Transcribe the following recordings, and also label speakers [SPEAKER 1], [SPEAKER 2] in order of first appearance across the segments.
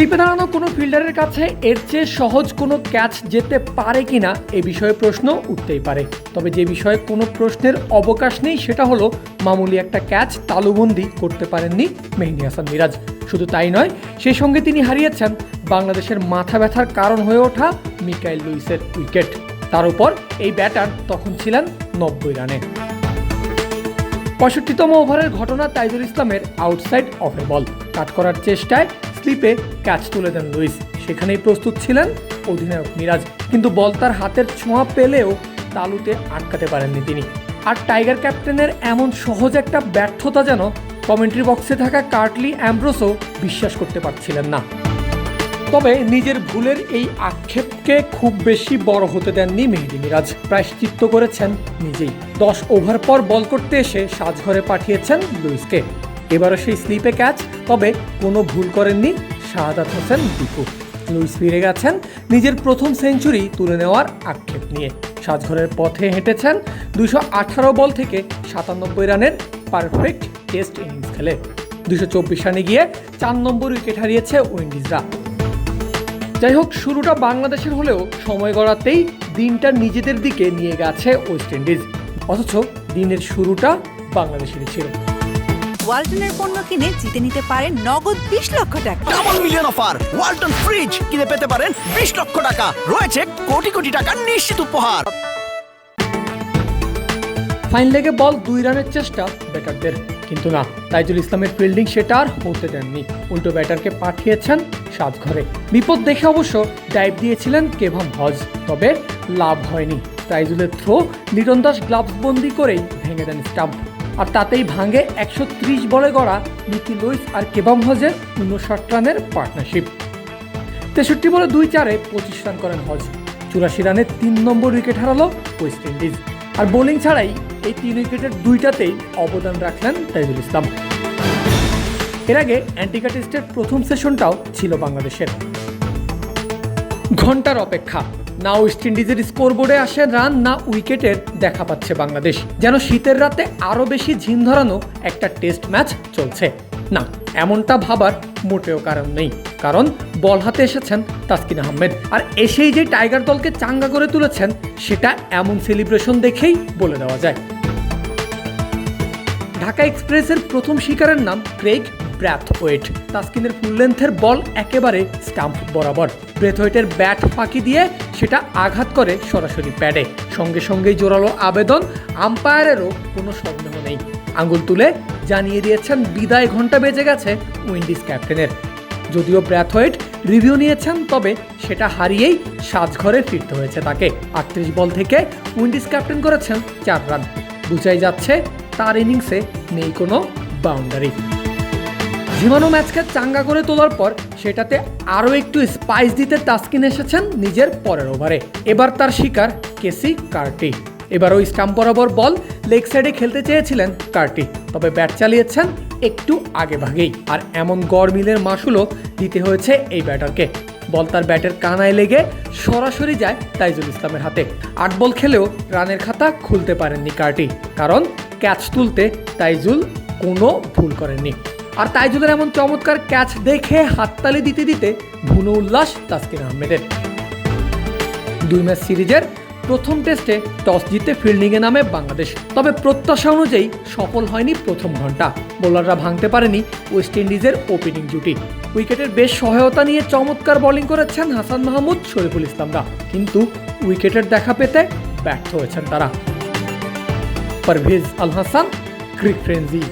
[SPEAKER 1] স্লিপে কোনো ফিল্ডারের কাছে এর চেয়ে সহজ কোনো ক্যাচ যেতে পারে কিনা এ বিষয়ে প্রশ্ন উঠতেই পারে। তবে যে বিষয়ে কোনো প্রশ্নের অবকাশ নেই সেটা হলো, মামুলি একটা ক্যাচ তালুবন্দি করতে পারেননি মেহেদি হাসান মিরাজ। শুধু তাই নয়, সেই সঙ্গে তিনি হারিয়েছেন বাংলাদেশের মাথা ব্যথার কারণ হয়ে ওঠা মিকাইল লুইসের উইকেট। তার উপর এই ব্যাটার তখন ছিলেন নব্বই রানে। পঁয়ষট্টিতম ওভারের ঘটনা তাইজুল ইসলামের আউটসাইড অফে বল। কাট করার চেষ্টায় স্লিপে ক্যাচ তুলে দেন লুইস। সেখানেই প্রস্তুত ছিলেন অধিনায়ক মিরাজ। কিন্তু বল তার হাতের ছোঁয়া পেলেও তালুতে আটকাতে পারেননি তিনি। আর টাইগার ক্যাপ্টেনের এমন সহজ একটা ব্যর্থতা যেন কমেন্ট্রি বক্সে থাকা কার্টলি অ্যাম্ব্রোসও বিশ্বাস করতে পারছিলেন না। তবে নিজের ভুলের এই আক্ষেপকে খুব বেশি বড় হতে দেননি মেহেদি মিরাজ। প্রায়শ্চিত্ত করেছেন নিজেই। দশ ওভার পর বল করতে এসে সাজঘরে পাঠিয়েছেন লুইসকে। এবারও সেই স্লিপে ক্যাচ, তবে কোনো ভুল করেননি শাহাদাত হোসেন দীপু। লুইস ফিরে গেছেন নিজের প্রথম সেঞ্চুরি তুলে নেওয়ার আক্ষেপ নিয়ে। সাজঘরের পথে হেঁটেছেন দুশো আঠারো বল থেকে সাতানব্বই রানের পারফেক্ট টেস্ট ইনিংস খেলে। দুশো চব্বিশ রানে গিয়ে চার নম্বর উইকেট হারিয়েছে উইন্ডিজরা। যাই হোক, শুরুটা বাংলাদেশের হলেও সময় গড়াতেই দিনটা নিজেদের দিকে নিয়ে গেছে ওয়েস্ট ইন্ডিজ। অথচ দিনের শুরুটা বাংলাদেশেরই ছিল।
[SPEAKER 2] ওয়ালটনের পণ্য কিনে জিতে নিতে পারেন নগদ বিশ লক্ষ টাকা।
[SPEAKER 3] Double million offer Walton fridge কিনে পেতে পারেন বিশ লক্ষ টাকা। রয়েছে কোটি কোটি টাকার নিশ্চিত উপহার।
[SPEAKER 1] ফাইন লেগে বল দুই রানের চেষ্টা ব্যাটারদের। কিন্তু না তাইজুল ইসলামের ফিল্ডিং সেটা আর হতে দেননি। উল্টো ব্যাটারকে পাঠিয়েছেন সাজঘরে। বিপদ দেখে অবশ্য ডাইভ দিয়েছিলেন কেভাম হজ। তবে লাভ হয়নি। তাইজুলের থ্রো লিটন দাস গ্লাভস বন্দি করেই ভেঙে দেন স্টাম্প আর তাতেই ভাঙে একশো ত্রিশ বলে গড়া মিকি লুইস আর কেবাম হজের উনষাট রানের পার্টনারশিপ তেষট্টি বলে দুই চারে পঁচিশ রান করেন হজ। চুরাশি রানে তিন নম্বর উইকেট হারালো ওয়েস্ট ইন্ডিজ। আর বোলিং ছাড়াই এই তিন উইকেটের দুইটাতেই অবদান রাখলেন তাইজুল ইসলাম। এর আগে অ্যান্টিকা টেস্টের প্রথম সেশনটাও ছিল বাংলাদেশের। ঘণ্টার অপেক্ষা। না ওয়েস্ট ইন্ডিজের স্কোরবোর্ডে আসে রান না উইকেটের দেখা পাচ্ছে বাংলাদেশ। যেন শীতের রাতে আরও বেশি ঝিন ধরানো একটা টেস্ট ম্যাচ চলছে। না, এমনটা ভাবার মোটেও কারণ নেই। কারণ বল হাতে এসেছেন তাসকিন আহমেদ। আর এসেই যে টাইগার দলকে চাঙ্গা করে তুলেছেন, সেটা এমন সেলিব্রেশন দেখেই বলে দেওয়া যায়। ঢাকা এক্সপ্রেসের প্রথম শিকারের নাম ক্রেগ ব্র্যাথওয়েট তাসকিনের ফুল লেন্থের বল একেবারে স্টাম্প বরাবর। ব্রেথওয়েটের ব্যাট ফাঁকি দিয়ে সেটা আঘাত করে সরাসরি প্যাডে সঙ্গে সঙ্গেই জোরালো আবেদন আম্পায়ারেরও কোনো সন্দেহ নেই। আঙুল তুলে জানিয়ে দিয়েছেন, বিদায় ঘণ্টা বেজে গেছে উইন্ডিজ ক্যাপ্টেনের যদিও ব্র্যাথওয়েট রিভিউ নিয়েছেন, তবে সেটা হারিয়েই সাজঘরে ফিরতে হয়েছে তাকে। আটত্রিশ বল থেকে উইন্ডিজ ক্যাপ্টেন করেছেন চার রান বুঝাই যাচ্ছে, তার ইনিংসে নেই কোনো বাউন্ডারি ঝিমানো ম্যাচকে চাঙ্গা করে তোলার পর সেটাতে আরও একটু স্পাইস দিতে তাস্কিন এসেছেন নিজের পরের ওভারে এবার তার শিকার কেসি কার্টি। এবার ওই স্টাম্প বরাবর বল লেগ সাইডে খেলতে চেয়েছিলেন কার্টি। তবে ব্যাট চালিয়েছেন একটু আগে ভাগেই। আর এমন গড় মিলের মাসুলও দিতে হয়েছে এই ব্যাটারকে। বল তার ব্যাটের কানায় লেগে সরাসরি যায় তাইজুল ইসলামের হাতে। আট বল খেলেও রানের খাতা খুলতে পারেননি কার্টি। কারণ ক্যাচ তুলতে তাইজুল কোনো ভুল করেননি। আর তাইজুলের এমন চমৎকার ক্যাচ দেখে হাততালি দিতে দিতে ভুনো উল্লাস তাসকিন আহমেদের দুই ম্যাচ সিরিজের প্রথম টেস্টে টস জিতে ফিল্ডিংয়ে নামে বাংলাদেশ। তবে প্রত্যাশা অনুযায়ী সফল হয়নি প্রথম ঘণ্টা। বোলাররা ভাঙতে পারেনি ওয়েস্ট ইন্ডিজের ওপেনিং জুটি। উইকেটের বেশ সহায়তা নিয়ে চমৎকার বোলিং করেছেন হাসান মাহমুদ, শরীফুল ইসলামরা। কিন্তু উইকেটের দেখা পেতে ব্যর্থ হয়েছেন তারা। পারভেজ আল হাসান, ক্রিক ফ্রেন্সি।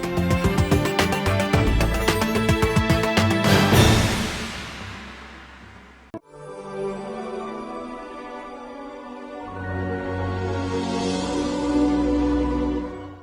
[SPEAKER 1] you